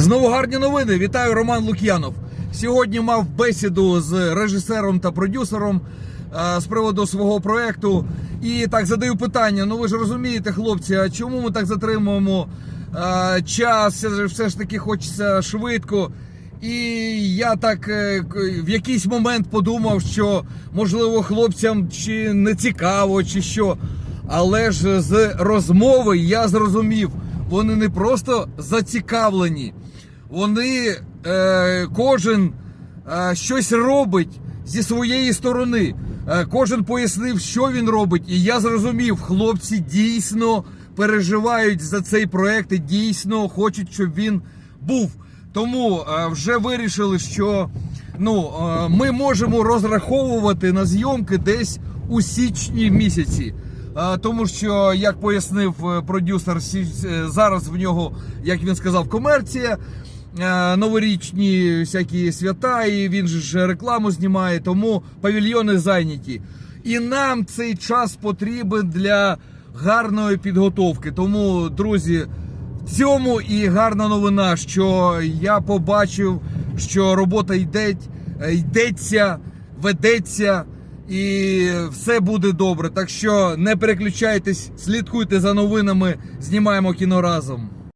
Знову гарні новини. Вітаю, Роман Лук'янов. Сьогодні мав бесіду з режисером та продюсером е, з приводу свого проекту. І так задаю питання: ну ви ж розумієте, хлопці, а чому ми так затримуємо е, час? Все ж- таки хочеться швидко. І я так е, в якийсь момент подумав, що можливо хлопцям чи не цікаво, чи що. Але ж з розмови я зрозумів, вони не просто зацікавлені, вони е, кожен е, щось робить зі своєї сторони. Е, кожен пояснив, що він робить, і я зрозумів, хлопці дійсно переживають за цей проект і дійсно хочуть, щоб він був. Тому е, вже вирішили, що ну, е, ми можемо розраховувати на зйомки десь у січні місяці. Тому що, як пояснив е, продюсер, е, зараз в нього, як він сказав, комерція, е, новорічні всякі свята, і він ж рекламу знімає, тому павільйони зайняті. І нам цей час потрібен для гарної підготовки. Тому, друзі, в цьому і гарна новина, що я побачив, що робота йде, йдеться, ведеться. І все буде добре. Так що не переключайтесь, слідкуйте за новинами, знімаємо кіно разом.